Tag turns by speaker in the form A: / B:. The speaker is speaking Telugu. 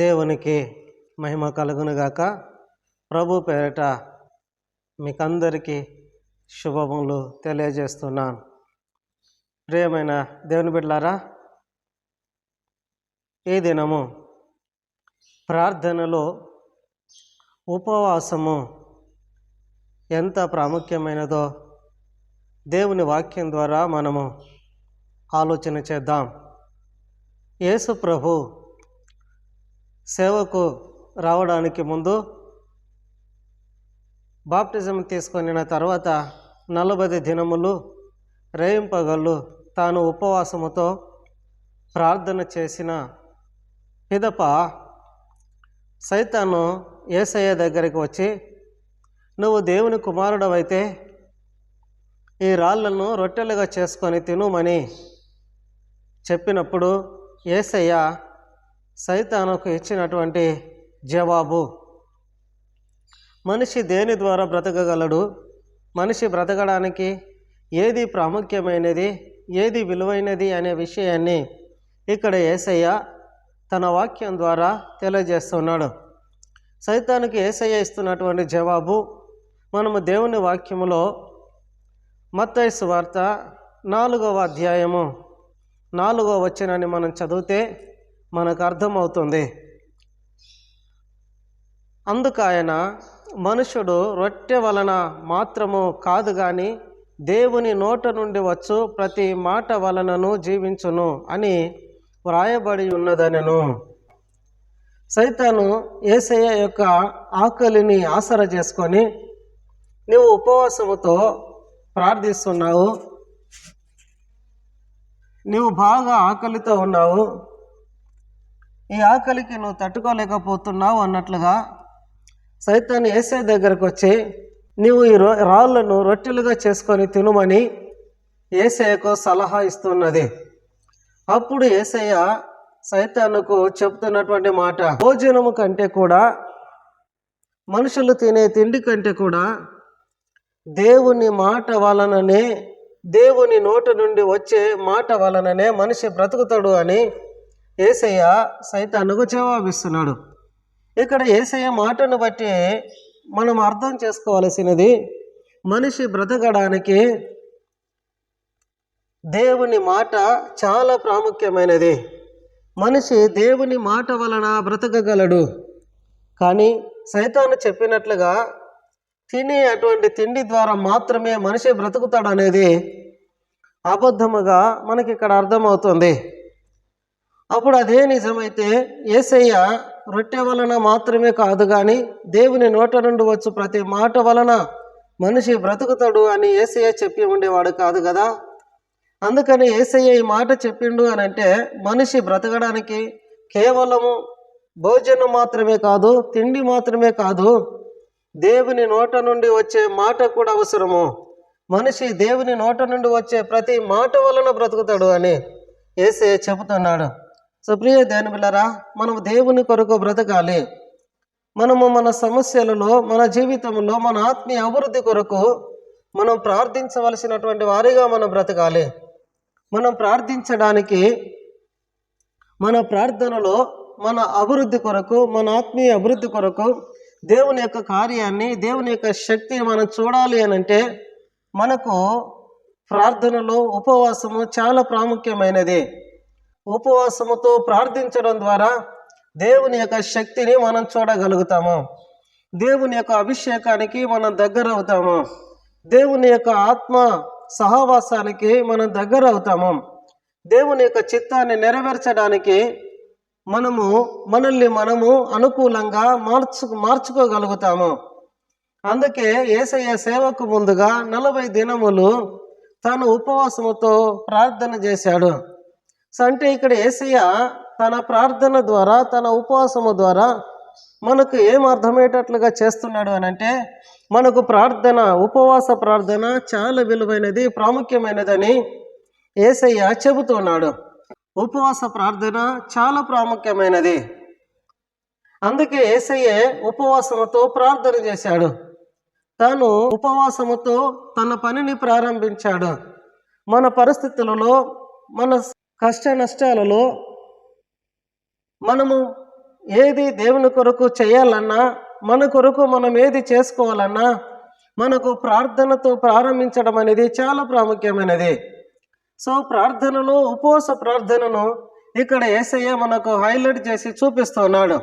A: దేవునికి మహిమ కలుగునుగాక. ప్రభు పేరిట మీకందరికీ శుభములు తెలియజేస్తున్నాను. ప్రియమైన దేవుని బిడ్డలారా ఈ దినము ప్రార్థనలో ఉపవాసము ఎంత ప్రాముఖ్యమైనదో దేవుని వాక్యం ద్వారా మనము ఆలోచన చేద్దాం. యేసు ప్రభు సేవకు రావడానికి ముందు బాప్టిజం తీసుకొనిన తర్వాత నలభై దినములు రేయింపగళ్ళు తాను ఉపవాసముతో ప్రార్థన చేసిన పిదప సైతాను ఏసయ్య దగ్గరికి వచ్చి నువ్వు దేవుని కుమారుడవైతే ఈ రాళ్ళను రొట్టెలుగా చేసుకొని తినుమని చెప్పినప్పుడు ఏసయ్య సైతానుకు ఇచ్చినటువంటి జవాబు. మనిషి దేని ద్వారా బ్రతకగలడు? మనిషి బ్రతకడానికి ఏది ప్రాముఖ్యమైనది? ఏది విలువైనది అనే విషయాన్ని ఇక్కడ ఏసయ్య తన వాక్యం ద్వారా తెలియజేస్తున్నాడు. సైతానికి ఏసయ్య ఇస్తున్నటువంటి జవాబు మనము దేవుని వాక్యములో మత్తైసు వార్త నాలుగవ అధ్యాయము నాలుగవ వచ్చినని మనం చదివితే మనకు అర్థమవుతుంది అందుకు మనుషుడు రొట్టె వలన మాత్రము కాదు కానీ దేవుని నోట నుండి వచ్చు ప్రతి మాట వలనను జీవించును అని వ్రాయబడి ఉన్నదనను. సైతాను ఏసయ్య యొక్క ఆకలిని ఆసర చేసుకొని నువ్వు ఉపవాసముతో ప్రార్థిస్తున్నావు నువ్వు బాగా ఆకలితో ఉన్నావు ఈ ఆకలికి నువ్వు తట్టుకోలేకపోతున్నావు అన్నట్లుగా సైతాన్ని ఏసే దగ్గరకు వచ్చి నీవు ఈ రో రాళ్ళను రొట్టెలుగా చేసుకొని తినుమని ఏసయ్యకు సలహా ఇస్తున్నది. అప్పుడు ఏసయ్య సైతానుకు చెప్తున్నటువంటి మాట భోజనము కంటే కూడా మనుషులు తినే తిండి కంటే కూడా దేవుని మాట వలననే దేవుని నోట నుండి వచ్చే మాట వలననే మనిషి బ్రతుకుతాడు అని ఏసయ్య సైతానుకు జవాబిస్తున్నాడు. ఇక్కడ ఏసయ్య మాటను బట్టి మనం అర్థం చేసుకోవలసినది మనిషి బ్రతకడానికి దేవుని మాట చాలా ప్రాముఖ్యమైనది. మనిషి దేవుని మాట వలన బ్రతకగలడు. కానీ సైతాను చెప్పినట్లుగా తినే అటువంటి తిండి ద్వారా మాత్రమే మనిషి బ్రతుకుతాడనేది అబద్ధముగా మనకి ఇక్కడ అర్థమవుతుంది. అప్పుడు అదే నిజమైతే ఏసయ్య రొట్టె వలన మాత్రమే కాదు కానీ దేవుని నోట నుండి వచ్చు ప్రతి మాట వలన మనిషి బ్రతుకుతాడు అని ఏసయ్య చెప్పి ఉండేవాడు కాదు కదా? అందుకని ఏసయ్య ఈ మాట చెప్పిండు అని అంటే మనిషి బ్రతకడానికి కేవలము భోజనం మాత్రమే కాదు తిండి మాత్రమే కాదు దేవుని నోట నుండి వచ్చే మాట కూడా అవసరము. మనిషి దేవుని నోట నుండి వచ్చే ప్రతి మాట వలన బ్రతుకుతాడు అని ఏసే చెబుతున్నాడు. సో ప్రియ దేని బిళ్ళరా మనం దేవుని కొరకు బ్రతకాలి. మనము మన సమస్యలలో మన జీవితంలో మన ఆత్మీయ అభివృద్ధి కొరకు మనం ప్రార్థించవలసినటువంటి వారిగా మనం బ్రతకాలి. మనం ప్రార్థించడానికి మన ప్రార్థనలో మన అభివృద్ధి కొరకు మన ఆత్మీయ అభివృద్ధి కొరకు దేవుని యొక్క కార్యాన్ని దేవుని యొక్క శక్తిని మనం చూడాలి అని అంటే మనకు ప్రార్థనలో ఉపవాసము చాలా ప్రాముఖ్యమైనది. ఉపవాసముతో ప్రార్థించడం ద్వారా దేవుని యొక్క శక్తిని మనం చూడగలుగుతాము. దేవుని యొక్క అభిషేకానికి మనం దగ్గర అవుతాము దేవుని యొక్క ఆత్మ సహవాసానికి మనం దగ్గర అవుతాము దేవుని యొక్క చిత్తాన్ని నెరవేర్చడానికి మనము మనల్ని మనము అనుకూలంగా మార్చు మార్చుకోగలుగుతాము. అందుకే ఏసయ్య సేవకు ముందుగా నలభై దినములు తాను ఉపవాసముతో ప్రార్థన చేశాడు. సో అంటే ఇక్కడ ఏసయ్య తన ప్రార్థన ద్వారా తన ఉపవాసము ద్వారా మనకు ఏం అర్థమయ్యేటట్లుగా చేస్తున్నాడు అని అంటే మనకు ప్రార్థన ఉపవాస ప్రార్థన చాలా విలువైనది ప్రాముఖ్యమైనదని ఏసయ్య చెబుతున్నాడు. ఉపవాస ప్రార్థన చాలా ప్రాముఖ్యమైనది. అందుకే ఏసయ్యే ఉపవాసముతో ప్రార్థన చేశాడు. తాను ఉపవాసముతో తన పనిని ప్రారంభించాడు. మన పరిస్థితులలో మన కష్ట నష్టాలలో మనము ఏది దేవుని కొరకు చేయాలన్నా మన కొరకు మనం ఏది చేసుకోవాలన్నా మనకు ప్రార్థనతో ప్రారంభించడం అనేది చాలా ప్రాముఖ్యమైనది. సో ప్రార్థనలో ఉపవాస ప్రార్థనను ఇక్కడ ఏసయ్య మనకు హైలైట్ చేసి చూపిస్తున్నాడు.